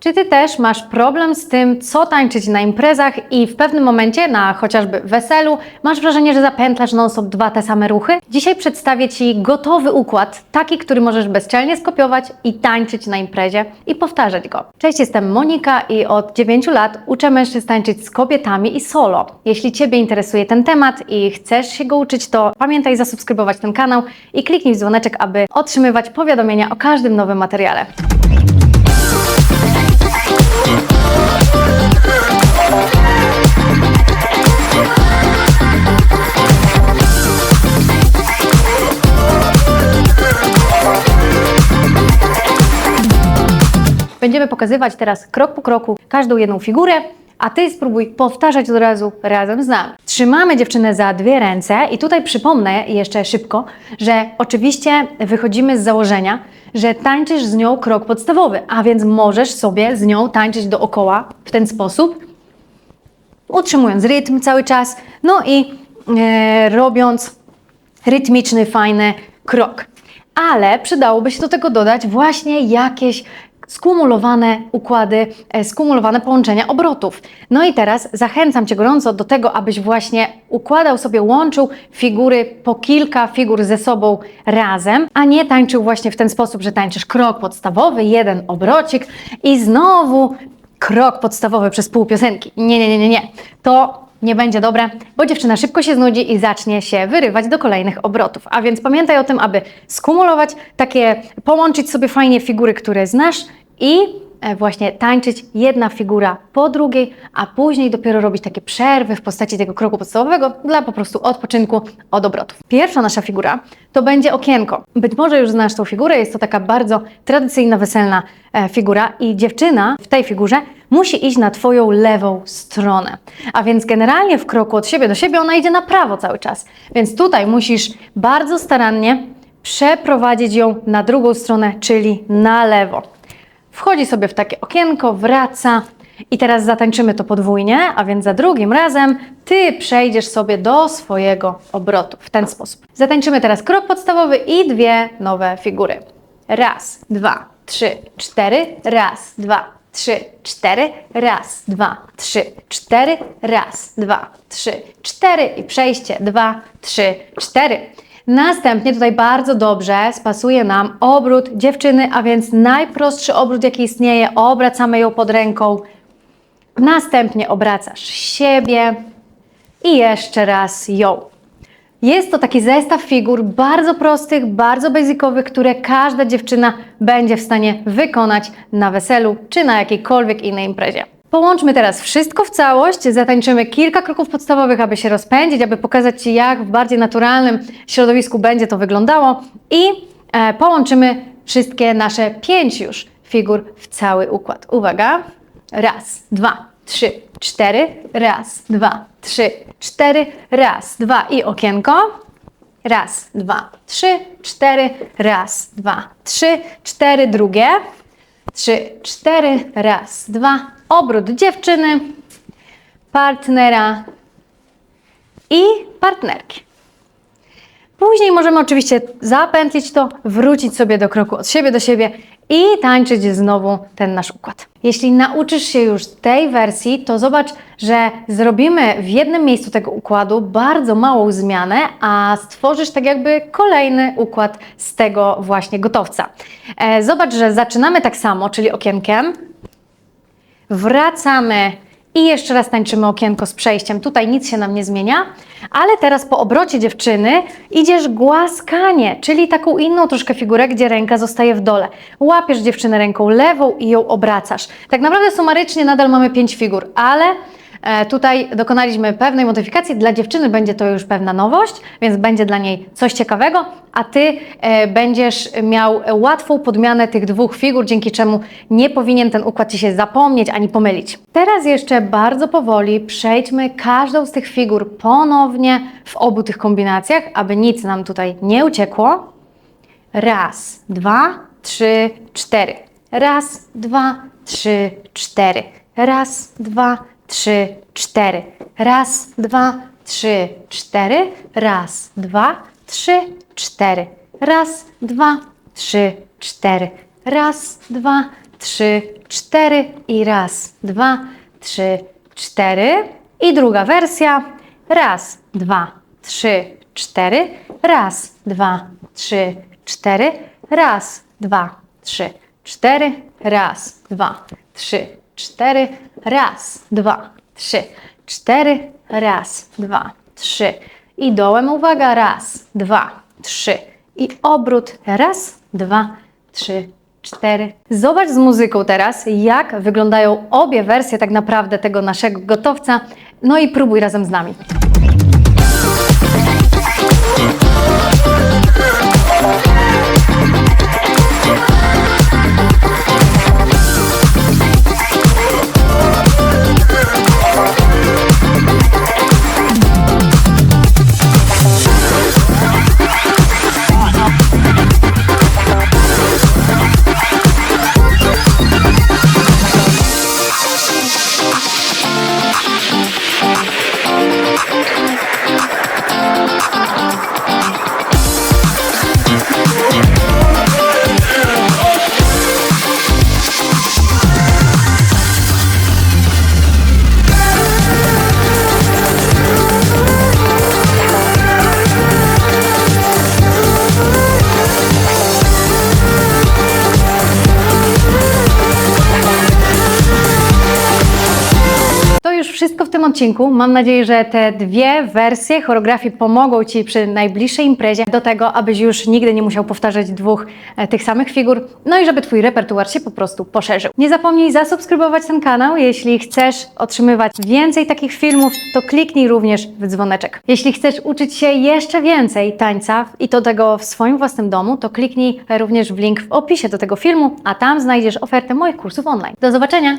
Czy ty też masz problem z tym, co tańczyć na imprezach i w pewnym momencie, na chociażby weselu, masz wrażenie, że zapętlasz non-stop dwa te same ruchy? Dzisiaj przedstawię Ci gotowy układ, taki, który możesz bezczelnie skopiować i tańczyć na imprezie i powtarzać go. Cześć, jestem Monika i od 9 lat uczę mężczyzn tańczyć z kobietami i solo. Jeśli Ciebie interesuje ten temat i chcesz się go uczyć, to pamiętaj zasubskrybować ten kanał i kliknij w dzwoneczek, aby otrzymywać powiadomienia o każdym nowym materiale. Będziemy pokazywać teraz krok po kroku każdą jedną figurę, a Ty spróbuj powtarzać od razu razem z nami. Trzymamy dziewczynę za dwie ręce i tutaj przypomnę jeszcze szybko, że oczywiście wychodzimy z założenia, że tańczysz z nią krok podstawowy, a więc możesz sobie z nią tańczyć dookoła w ten sposób, utrzymując rytm cały czas, no i e, robiąc rytmiczny, fajny krok. Ale przydałoby się do tego dodać właśnie jakieś skumulowane układy, e, skumulowane połączenia obrotów. No i teraz zachęcam Cię gorąco do tego, abyś właśnie układał sobie, łączył figury po kilka figur ze sobą razem, a nie tańczył właśnie w ten sposób, że tańczysz krok podstawowy, jeden obrocik i znowu krok podstawowy przez pół piosenki. Nie, nie, nie, nie, nie. To nie będzie dobre, bo dziewczyna szybko się znudzi i zacznie się wyrywać do kolejnych obrotów. A więc pamiętaj o tym, aby skumulować takie, połączyć sobie fajnie figury, które znasz i e, właśnie tańczyć jedna figura po drugiej, a później dopiero robić takie przerwy w postaci tego kroku podstawowego dla po prostu odpoczynku od obrotów. Pierwsza nasza figura to będzie okienko. Być może już znasz tą figurę, jest to taka bardzo tradycyjna, weselna e, figura i dziewczyna w tej figurze musi iść na Twoją lewą stronę. A więc generalnie w kroku od siebie do siebie ona idzie na prawo cały czas. Więc tutaj musisz bardzo starannie przeprowadzić ją na drugą stronę, czyli na lewo. Wchodzi sobie w takie okienko, wraca i teraz zatańczymy to podwójnie, a więc za drugim razem Ty przejdziesz sobie do swojego obrotu w ten sposób. Zatańczymy teraz krok podstawowy i dwie nowe figury. Raz, dwa, trzy, cztery, raz, dwa, trzy, cztery, raz, dwa, trzy, cztery, raz, dwa, trzy, cztery i przejście, dwa, trzy, cztery. Następnie tutaj bardzo dobrze spasuje nam obrót dziewczyny, a więc najprostszy obrót, jaki istnieje. Obracamy ją pod ręką. Następnie obracasz siebie i jeszcze raz ją. Jest to taki zestaw figur bardzo prostych, bardzo basicowych, które każda dziewczyna będzie w stanie wykonać na weselu czy na jakiejkolwiek innej imprezie. Połączmy teraz wszystko w całość, zatańczymy kilka kroków podstawowych, aby się rozpędzić, aby pokazać Ci, jak w bardziej naturalnym środowisku będzie to wyglądało i e, połączymy wszystkie nasze pięć już figur w cały układ. Uwaga! Raz, dwa, trzy, cztery, raz, dwa, trzy, cztery, raz, dwa i okienko. Raz, dwa, trzy, cztery, raz, dwa, trzy, cztery, drugie. Trzy, cztery, raz, dwa. Obrót dziewczyny, partnera i partnerki. Później możemy oczywiście zapętlić to, wrócić sobie do kroku od siebie do siebie i tańczyć znowu ten nasz układ. Jeśli nauczysz się już tej wersji, to zobacz, że zrobimy w jednym miejscu tego układu bardzo małą zmianę, a stworzysz tak jakby kolejny układ z tego właśnie gotowca. E, Zobacz, że zaczynamy tak samo, czyli okienkiem, wracamy i jeszcze raz tańczymy okienko z przejściem. Tutaj nic się nam nie zmienia, ale teraz po obrocie dziewczyny idziesz głaskanie, czyli taką inną troszkę figurę, gdzie ręka zostaje w dole. Łapiesz dziewczynę ręką lewą i ją obracasz. Tak naprawdę sumarycznie nadal mamy pięć figur, ale tutaj dokonaliśmy pewnej modyfikacji. Dla dziewczyny będzie to już pewna nowość, więc będzie dla niej coś ciekawego, a Ty e, będziesz miał łatwą podmianę tych dwóch figur, dzięki czemu nie powinien ten układ Ci się zapomnieć ani pomylić. Teraz jeszcze bardzo powoli przejdźmy każdą z tych figur ponownie w obu tych kombinacjach, aby nic nam tutaj nie uciekło. Raz, dwa, trzy, cztery. Raz, dwa, trzy, cztery. Raz, dwa, trzy, cztery. Raz, dwa, trzy, cztery. Raz, dwa, trzy, cztery. Raz, dwa, trzy, cztery. Raz, dwa, trzy, cztery i raz, dwa, trzy, cztery. I druga wersja. Raz, dwa, trzy, cztery. Raz, dwa, trzy, cztery. Raz, dwa, trzy, cztery. Raz, dwa, trzy, cztery. Raz, dwa, trzy, cztery. Raz, dwa, trzy. I dołem uwaga. Raz, dwa, trzy. I obrót. Raz, dwa, trzy, cztery. Zobacz z muzyką teraz, jak wyglądają obie wersje tak naprawdę tego naszego gotowca. No i próbuj razem z nami. Odcinku. Mam nadzieję, że te dwie wersje choreografii pomogą Ci przy najbliższej imprezie do tego, abyś już nigdy nie musiał powtarzać dwóch e, tych samych figur, no i żeby Twój repertuar się po prostu poszerzył. Nie zapomnij zasubskrybować ten kanał. Jeśli chcesz otrzymywać więcej takich filmów, to kliknij również w dzwoneczek. Jeśli chcesz uczyć się jeszcze więcej tańca i to tego w swoim własnym domu, to kliknij również w link w opisie do tego filmu, a tam znajdziesz ofertę moich kursów online. Do zobaczenia!